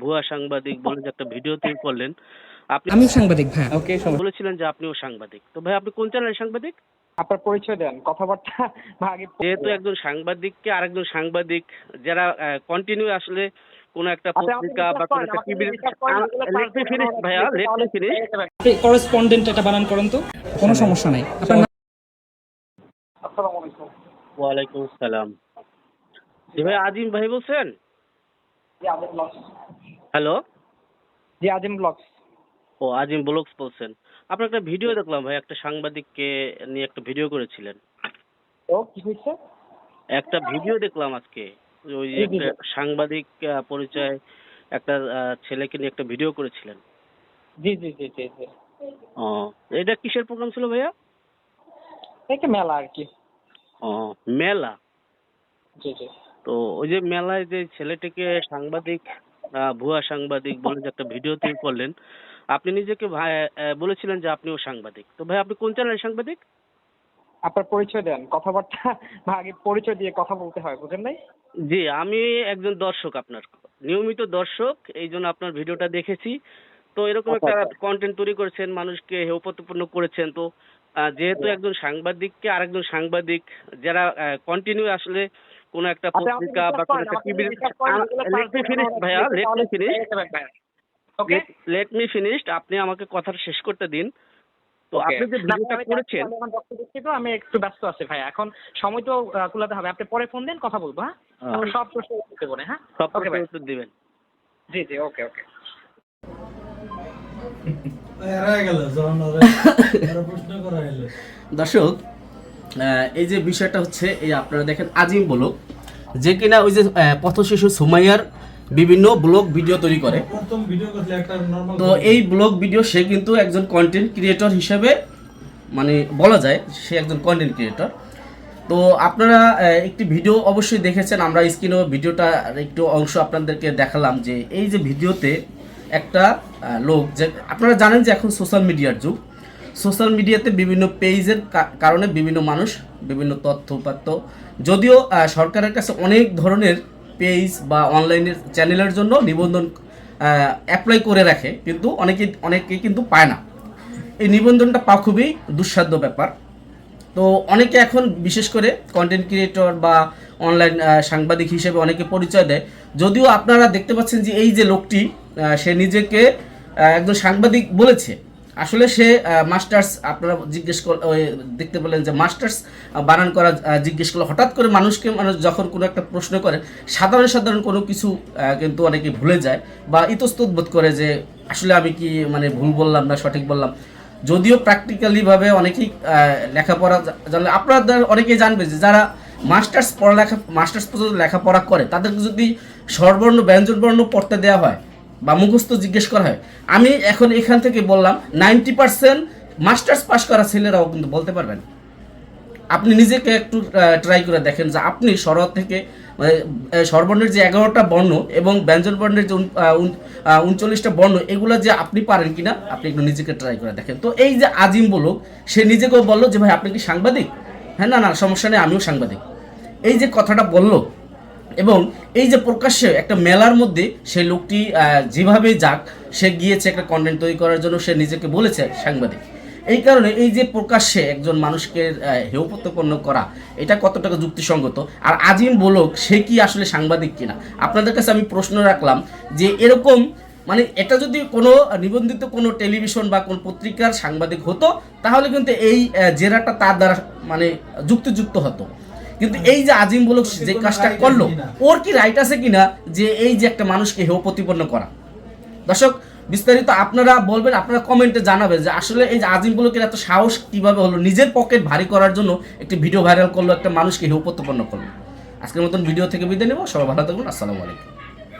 ভুয়া সাংবাদিক বলে যে একটা ভিডিও তৈরি করলেন আপনি আমিও সাংবাদিক ভাইয়া। ওকে বলেছিলেন যে আপনিও সাংবাদিক। তো ভাই আপনি কোন চ্যানেলের সাংবাদিক? আপনার পরিচয় দেন কথাবার্তা আগে যেহেতু একজন সাংবাদিককে আরেকজন সাংবাদিক যারা কন্টিনিউ আসলে কোন একটা আচ্ছা, পত্রিকা বা কোন একটা টিভির এগুলো লেট মি ফিনিশ ভাইয়া লেট মি ফিনিশ করেসপন্ডেন্ট এটা বানান করেন তো? কোনো সমস্যা নাই। আপনার নাম- আসসালামু আলাইকুম। ওয়ালাইকুম আসসালাম। জি ভাই আজিম ভাই বলছেন? জি আজিম ব্লগস হ্যালো? জি আজিম ব্লগস। ও আজিম ব্লগস বলছেন। আপনার একটা ভিডিও দেখলাম ভাই একটা সাংবাদিককে নিয়ে একটা ভিডিও করেছিলেন। ও কি হয়েছে? একটা ভিডিও দেখলাম আজকে ওই একটা সাংবাদিক পরিচয় একটা ছেলেকে নিয়ে একটা ভিডিও করেছিলেন। জি জি জি জি জি। ও এটা কিসের প্রোগ্রাম ছিল ভাইয়া? একটা মেলা আর কি। ও মেলা? জি জি। তো ওই যে মেলায় যে ছেলেটিকে সাংবাদিক ভুয়া সাংবাদিক বলে যে একটা ভিডিও তৈরি করলেন আপনি নিজেকে ভাই বলেছিলেন যে আপনিও সাংবাদিক। তো ভাই আপনি কোন চ্যানেলের সাংবাদিক? আপনার পরিচয় দেন কথাবার্তা আগে পরিচয় দিয়ে কথা বলতে হয় বুঝেন নাই? জি আমি একজন দর্শক আপনার নিয়মিত দর্শক এই জন্য আপনার ভিডিওটা দেখেছি। তো এরকম আচ্ছা, একটা আচ্ছা। কন্টেন্ট তৈরি করেছেন মানুষকে হেয় করেছেন। তো যেহেতু জি। একজন সাংবাদিককে আরেকজন সাংবাদিক যারা কন্টিনিউ আসলে কোন একটা পত্রিকা বা কোন একটা এগুলো লেট মি ফিনিশ ভাইয়া let me finish okay let me finish আপনি আমাকে কথাটা শেষ করতে দিন। তো আপনি যে ভিডিওটা করেছেন আমি একটু ব্যস্ত আছি ভাই এখন সময় তো কুলাতে হবে। আপনি পরে ফোন দেন কথা বলব হ্যাঁ? হ্যাঁ। আমরা সব প্রশ্ন উত্তর দেবো হ্যাঁ? সব প্রশ্নের উত্তর দিবেন। জি জি ওকে ওকে এরা গেল যখন ওরা ওরা প্রশ্ন করা হলো দর্শক এই যে বিষয়টা হচ্ছে এই আপনারা দেখেন আজিম ব্লগ যে কিনা ওই যে পথ শিশু সুমাইয়ার বিভিন্ন ব্লগ ভিডিও তৈরি করে। তো এই ব্লগ ভিডিও সে কিন্তু একজন কন্টেন্ট ক্রিয়েটর হিসেবে মানে বলা যায় সে একজন কন্টেন্ট ক্রিয়েটর তো আপনারা একটি ভিডিও অবশ্যই দেখেছেন আমরা স্ক্রিনে ভিডিওটা একটু অংশ আপনাদেরকে দেখালাম যে এই যে ভিডিওতে একটা লোক যে আপনারা জানেন যে এখন সোশ্যাল মিডিয়ার যুগ। সোশ্যাল মিডিয়াতে বিভিন্ন পেজের কারণে বিভিন্ন মানুষ বিভিন্ন তথ্য উপাত্ত। যদিও সরকারের কাছে অনেক ধরনের পেজ বা অনলাইনের চ্যানেলের জন্য নিবন্ধন অ্যাপ্লাই করে রাখে, কিন্তু অনেকে অনেকেই কিন্তু পায় না। এই নিবন্ধনটা পাওয়া খুবই দুঃসাধ্য ব্যাপার। তো অনেকে এখন বিশেষ করে কন্টেন্ট ক্রিয়েটর বা অনলাইন সাংবাদিক হিসেবে অনেকে পরিচয় দেয়। যদিও আপনারা দেখতে পাচ্ছেন যে এই যে লোকটি সে নিজেকে একজন সাংবাদিক বলেছে। আসলে সে মাস্টার্স আপনারা জিজ্ঞেস ওই দেখতে পেলেন যে মাস্টার্স বানান করা জিজ্ঞেস করলে। হঠাৎ করে মানুষকে, মানুষ যখন কোনো একটা প্রশ্ন করে, সাধারণ সাধারণ কোনো কিছু কিন্তু অনেকে ভুলে যায় বা ইতস্তত বোধ করে যে আসলে আমি কি মানে ভুল বললাম না সঠিক বললাম। যদিও প্র্যাকটিক্যালি ভাবে অনেকেই লেখাপড়া জানলে, আপনাদের অনেকেই জানবে যে যারা মাস্টার্স পড়ালেখা মাস্টার্স পর্যন্ত লেখাপড়া করে, তাদেরকে যদি স্বরবর্ণ, ব্যঞ্জনবর্ণ পড়তে দেওয়া হয় বা মুখস্থ জিজ্ঞেস করা হয়। আমি এখন এখান থেকে বললাম, নাইনটি পার্সেন্ট মাস্টার্স পাস করা ছেলেরাও কিন্তু বলতে পারবেন। আপনি নিজেকে একটু ট্রাই করে দেখেন যে আপনি স্বর থেকে স্বরবর্ণের যে এগারোটা বর্ণ এবং ব্যঞ্জন বর্ণের যে উনচল্লিশটা বর্ণ, এগুলো যে আপনি পারেন কিনা, আপনি একটু নিজেকে ট্রাই করে দেখেন। তো এই যে আজিম বলুক, সে নিজেকেও বলল যে, ভাই, আপনি কি সাংবাদিক? হ্যাঁ না না, সমস্যা নেই, আমিও সাংবাদিক। এই যে কথাটা বলল এবং এই যে প্রকাশ্যে একটা মেলার মধ্যে সেই লোকটি যেভাবে যাক সে গিয়েছে একটা কন্টেন্ট তৈরি করার জন্য সে নিজেকে বলেছে সাংবাদিক। এই কারণে এই যে প্রকাশ্যে একজন মানুষকে আহ, হেয় প্রতিপন্ন করা এটা কতটা যুক্তিসঙ্গত? আর আজিম বলক সে কি আসলে সাংবাদিক কিনা? আপনাদের কাছে আমি প্রশ্ন রাখলাম যে এরকম মানে এটা যদি কোনো নিবন্ধিত কোনো টেলিভিশন বা কোনো পত্রিকার সাংবাদিক হতো তাহলে কিন্তু এই জেরাটা তার দ্বারা মানে যুক্তিযুক্ত হতো। কিন্তু এই যে আজিম বলক যে কাজটা করল ওর কি রাইট আছে কিনা যে এই যে একটা মানুষকে হেয় প্রতিপন্ন করা? দর্শক বিস্তারিত আপনারা বলবেন আপনারা কমেন্টে জানাবেন যে আসলে এই যে আজিম বলকের এত সাহস কীভাবে হলো নিজের পকেট ভারী করার জন্য একটি ভিডিও ভাইরাল করল একটা মানুষকে হেয় প্রতিপন্ন করল। আজকের মতন ভিডিও থেকে বিদায় নেব সবাই ভালো থাকুন আসসালামু আলাইকুম।